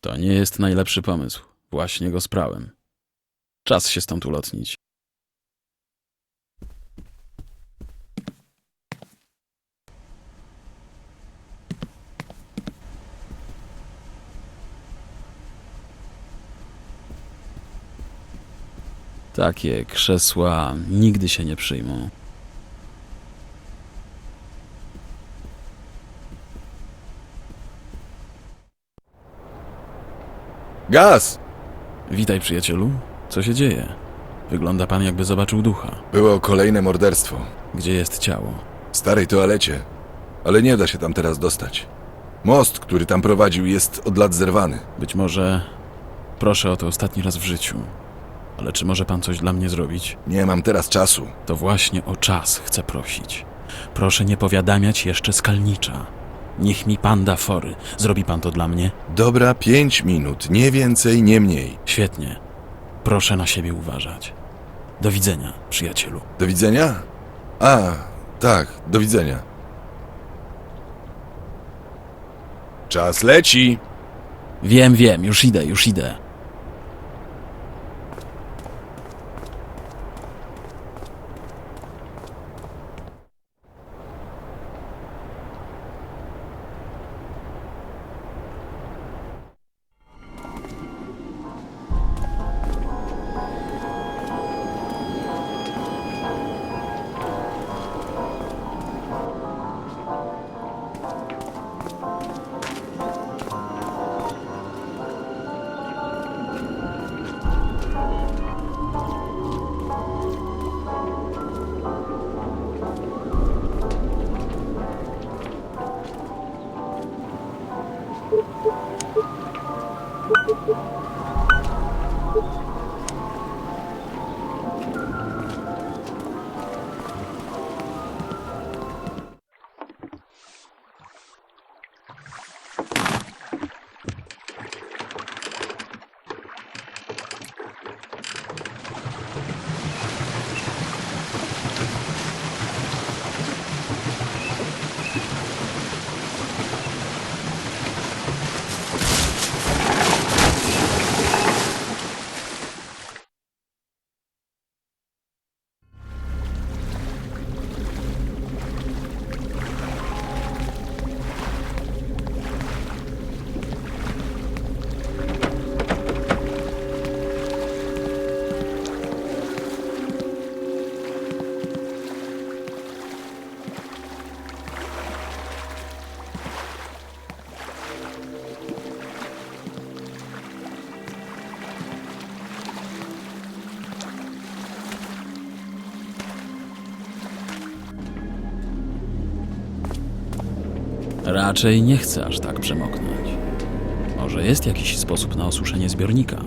To nie jest najlepszy pomysł. Właśnie go sprałem. Czas się stąd ulotnić. Takie krzesła nigdy się nie przyjmą. Gaz! Witaj, przyjacielu. Co się dzieje? Wygląda pan, jakby zobaczył ducha. Było kolejne morderstwo. Gdzie jest ciało? W starej toalecie. Ale nie da się tam teraz dostać. Most, który tam prowadził, jest od lat zerwany. Być może proszę o to ostatni raz w życiu. Ale czy może pan coś dla mnie zrobić? Nie mam teraz czasu. To właśnie o czas chcę prosić. Proszę nie powiadamiać jeszcze skalnicza. Niech mi pan da fory. Zrobi pan to dla mnie? Dobra, pięć minut. Nie więcej, nie mniej. Świetnie. Proszę na siebie uważać. Do widzenia, przyjacielu. Do widzenia? A, tak, do widzenia. Czas leci. Wiem, wiem, już idę, już idę. Raczej nie chcę aż tak przemoknąć. Może jest jakiś sposób na osuszenie zbiornika?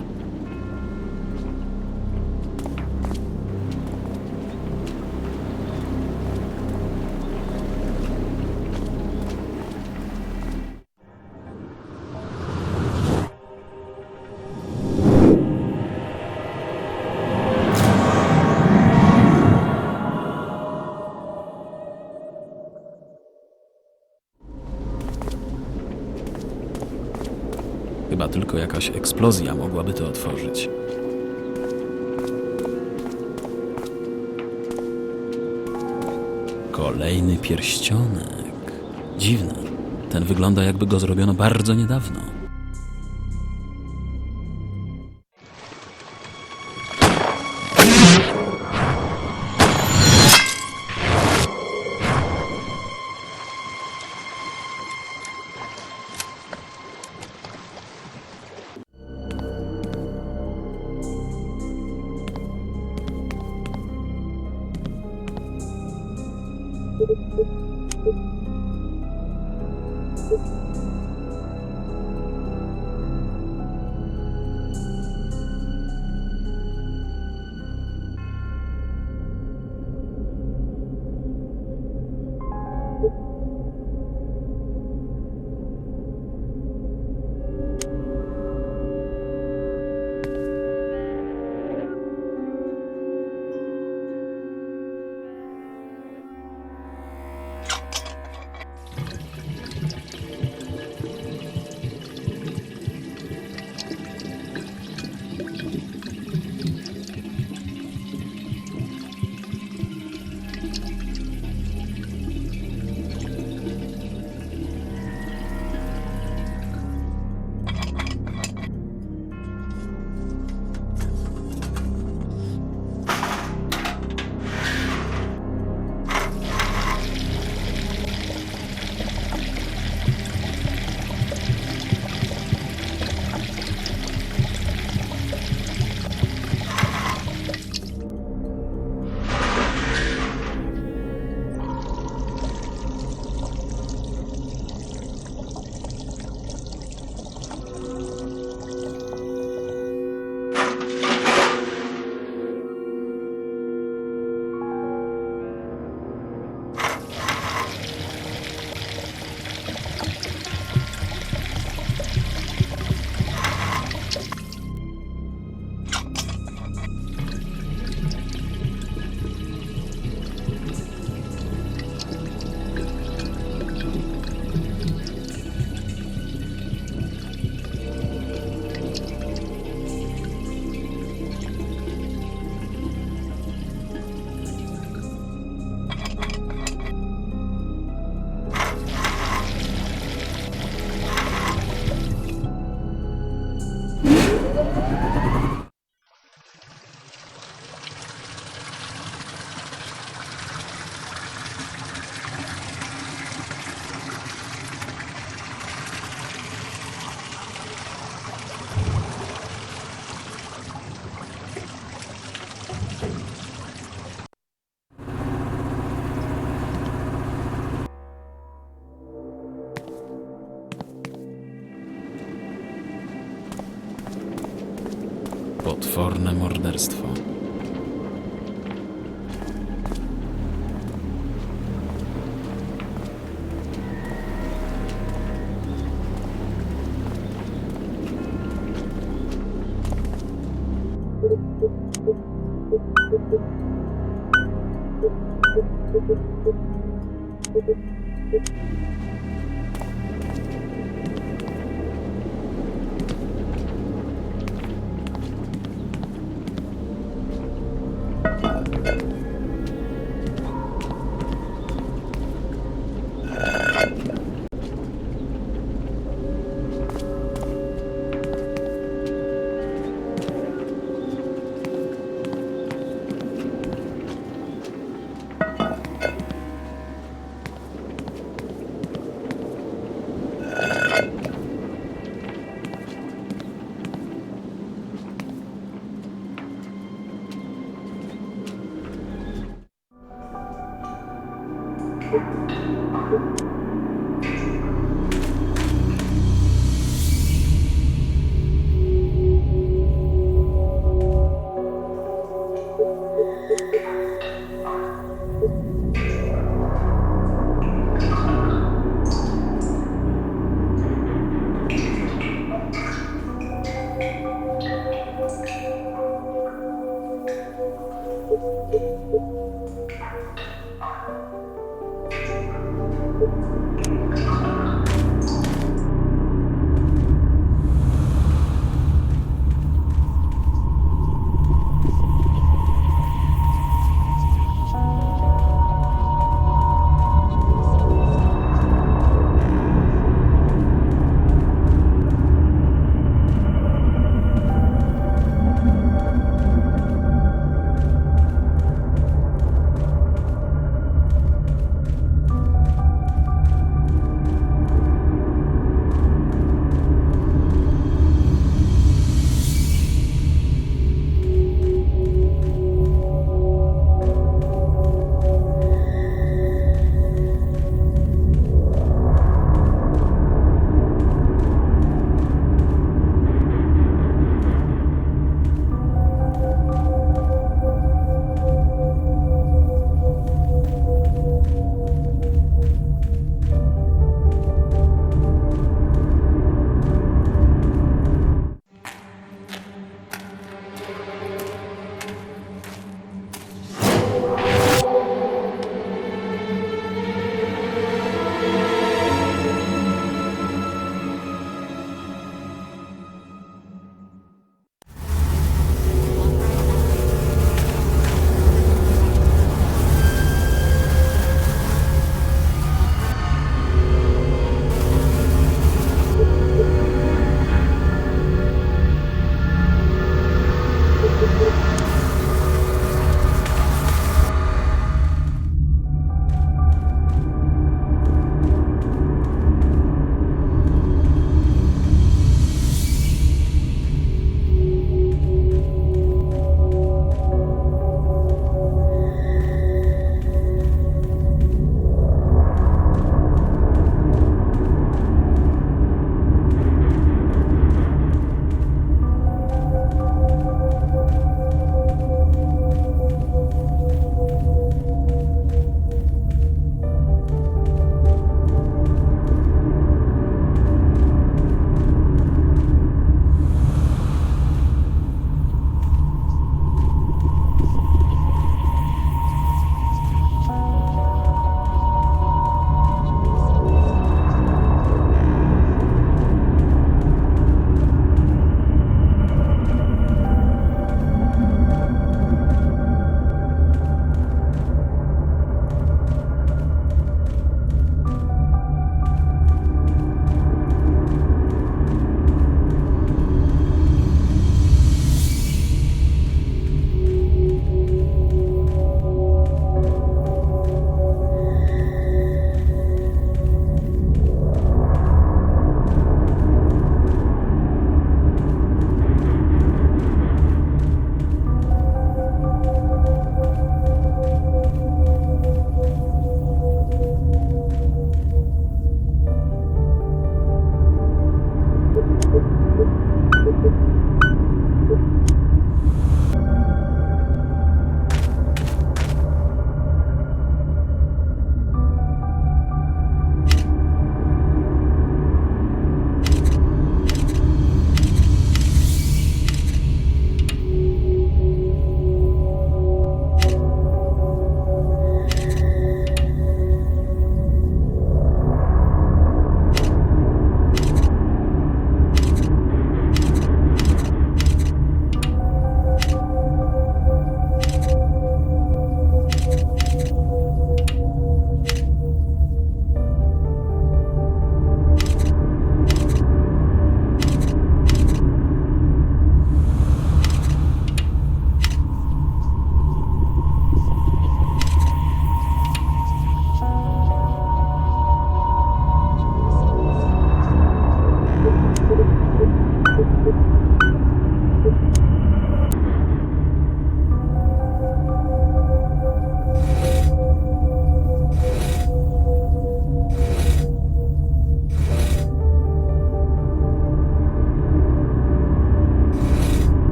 Jakaś eksplozja mogłaby to otworzyć. Kolejny pierścionek. Dziwne. Ten wygląda jakby go zrobiono bardzo niedawno. Potworne morderstwo.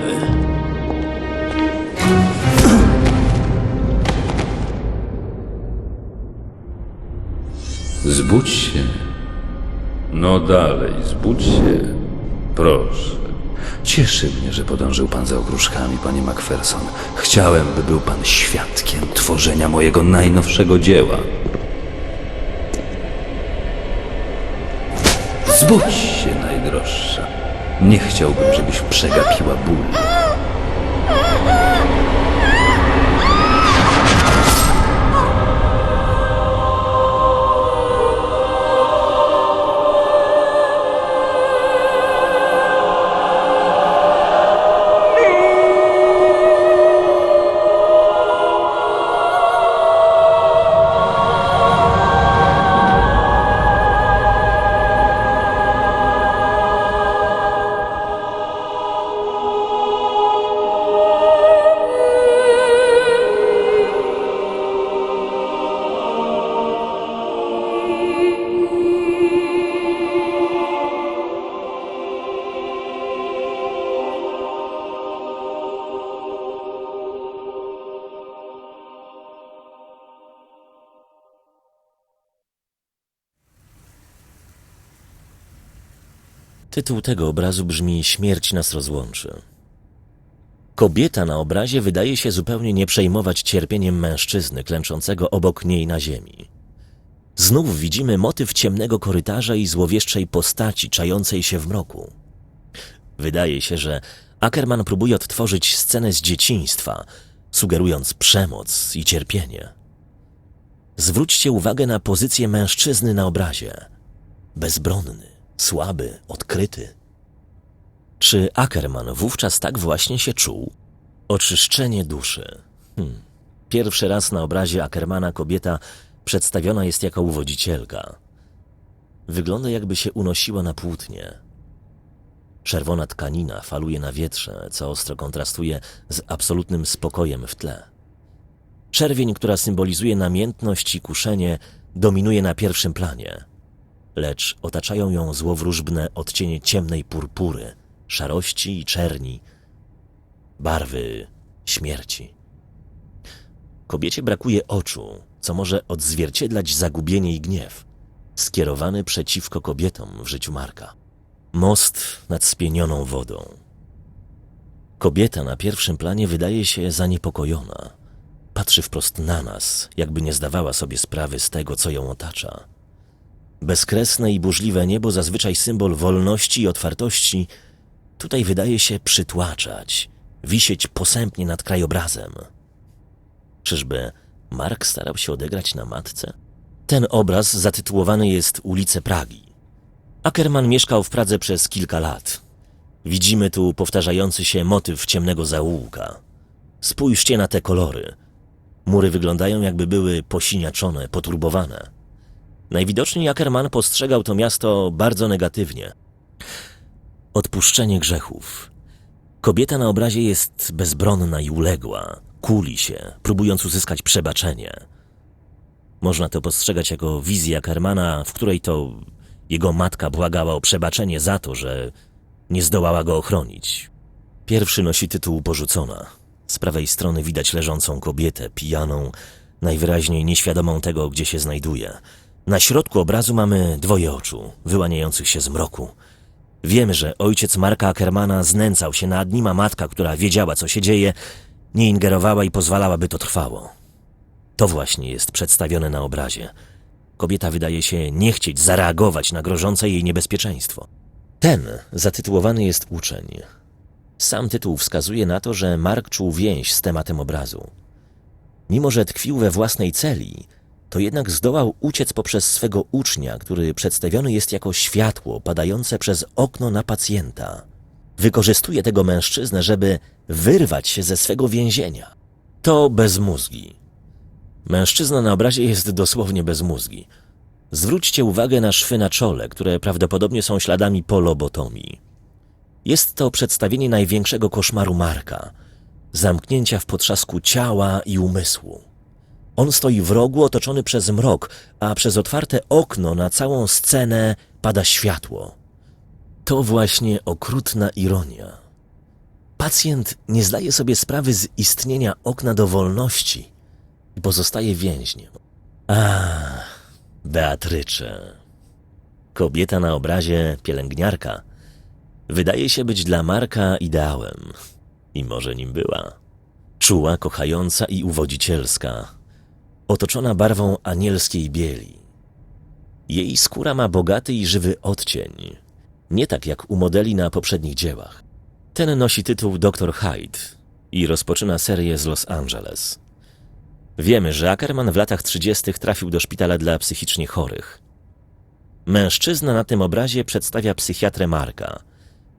Cholery. Zbudź się. No dalej, zbudź się. Proszę. Cieszy mnie, że podążył pan za ogróżkami, panie Macpherson. Chciałem, by był pan świadkiem tworzenia mojego najnowszego dzieła. Zbudź się, najdroższa. Nie chciałbym, żebyś przegapiła ból. Tytuł tego obrazu brzmi Śmierć nas rozłączy. Kobieta na obrazie wydaje się zupełnie nie przejmować cierpieniem mężczyzny klęczącego obok niej na ziemi. Znów widzimy motyw ciemnego korytarza i złowieszczej postaci czającej się w mroku. Wydaje się, że Ackerman próbuje odtworzyć scenę z dzieciństwa, sugerując przemoc i cierpienie. Zwróćcie uwagę na pozycję mężczyzny na obrazie. Bezbronny, słaby, odkryty. Czy Ackerman wówczas tak właśnie się czuł? Oczyszczenie duszy. Hmm. Pierwszy raz na obrazie Ackermana kobieta przedstawiona jest jako uwodzicielka. Wygląda jakby się unosiła na płótnie. Czerwona tkanina faluje na wietrze, co ostro kontrastuje z absolutnym spokojem w tle. Czerwień, która symbolizuje namiętność i kuszenie, dominuje na pierwszym planie, lecz otaczają ją złowróżbne odcienie ciemnej purpury, szarości i czerni, barwy śmierci. Kobiecie brakuje oczu, co może odzwierciedlać zagubienie i gniew, skierowany przeciwko kobietom w życiu Marka. Most nad spienioną wodą. Kobieta na pierwszym planie wydaje się zaniepokojona. Patrzy wprost na nas, jakby nie zdawała sobie sprawy z tego, co ją otacza. Bezkresne i burzliwe niebo, zazwyczaj symbol wolności i otwartości, tutaj wydaje się przytłaczać, wisieć posępnie nad krajobrazem. Czyżby Mark starał się odegrać na matce? Ten obraz zatytułowany jest Ulice Pragi. Ackerman mieszkał w Pradze przez kilka lat. Widzimy tu powtarzający się motyw ciemnego zaułka. Spójrzcie na te kolory. Mury wyglądają jakby były posiniaczone, poturbowane. Najwidoczniej Ackerman postrzegał to miasto bardzo negatywnie. Odpuszczenie grzechów. Kobieta na obrazie jest bezbronna i uległa, kuli się, próbując uzyskać przebaczenie. Można to postrzegać jako wizję Ackermana, w której to jego matka błagała o przebaczenie za to, że nie zdołała go ochronić. Pierwszy nosi tytuł Porzucona. Z prawej strony widać leżącą kobietę, pijaną, najwyraźniej nieświadomą tego, gdzie się znajduje. Na środku obrazu mamy dwoje oczu, wyłaniających się z mroku. Wiemy, że ojciec Marka Ackermana znęcał się nad nim, a matka, która wiedziała, co się dzieje, nie ingerowała i pozwalała, by to trwało. To właśnie jest przedstawione na obrazie. Kobieta wydaje się nie chcieć zareagować na grożące jej niebezpieczeństwo. Ten zatytułowany jest Uczeń. Sam tytuł wskazuje na to, że Mark czuł więź z tematem obrazu. Mimo, że tkwił we własnej celi, to jednak zdołał uciec poprzez swego ucznia, który przedstawiony jest jako światło padające przez okno na pacjenta. Wykorzystuje tego mężczyznę, żeby wyrwać się ze swego więzienia. To bezmózgi. Mężczyzna na obrazie jest dosłownie bezmózgi. Zwróćcie uwagę na szwy na czole, które prawdopodobnie są śladami polobotomii. Jest to przedstawienie największego koszmaru Marka zamknięcia w potrzasku ciała i umysłu. On stoi w rogu otoczony przez mrok, a przez otwarte okno na całą scenę pada światło. To właśnie okrutna ironia. Pacjent nie zdaje sobie sprawy z istnienia okna do wolności i pozostaje więźniem. A, Beatrycze. Kobieta na obrazie pielęgniarka wydaje się być dla Marka ideałem. I może nim była. Czuła, kochająca i uwodzicielska, otoczona barwą anielskiej bieli. Jej skóra ma bogaty i żywy odcień, nie tak jak u modeli na poprzednich dziełach. Ten nosi tytuł Dr. Hyde i rozpoczyna serię z Los Angeles. Wiemy, że Ackerman w latach 30. trafił do szpitala dla psychicznie chorych. Mężczyzna na tym obrazie przedstawia psychiatrę Marka.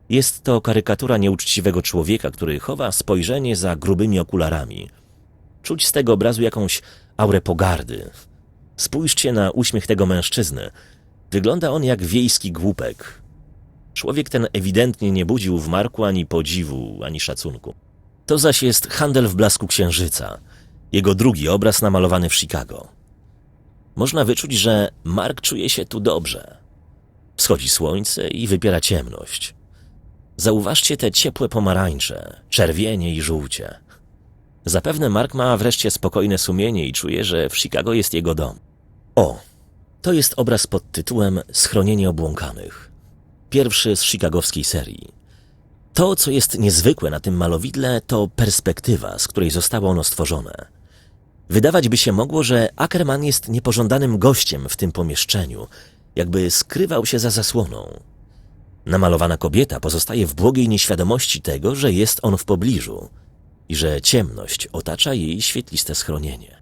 Jest to karykatura nieuczciwego człowieka, który chowa spojrzenie za grubymi okularami. Czuć z tego obrazu jakąś aurę pogardy. Spójrzcie na uśmiech tego mężczyzny. Wygląda on jak wiejski głupek. Człowiek ten ewidentnie nie budził w Marku ani podziwu, ani szacunku. To zaś jest handel w blasku księżyca. Jego drugi obraz namalowany w Chicago. Można wyczuć, że Mark czuje się tu dobrze. Wschodzi słońce i wypiera ciemność. Zauważcie te ciepłe pomarańcze, czerwienie i żółcie. Zapewne Mark ma wreszcie spokojne sumienie i czuje, że w Chicago jest jego dom. O, to jest obraz pod tytułem Schronienie obłąkanych. Pierwszy z chicagowskiej serii. To, co jest niezwykłe na tym malowidle, to perspektywa, z której zostało ono stworzone. Wydawać by się mogło, że Ackerman jest niepożądanym gościem w tym pomieszczeniu, jakby skrywał się za zasłoną. Namalowana kobieta pozostaje w błogiej nieświadomości tego, że jest on w pobliżu i że ciemność otacza jej świetliste schronienie.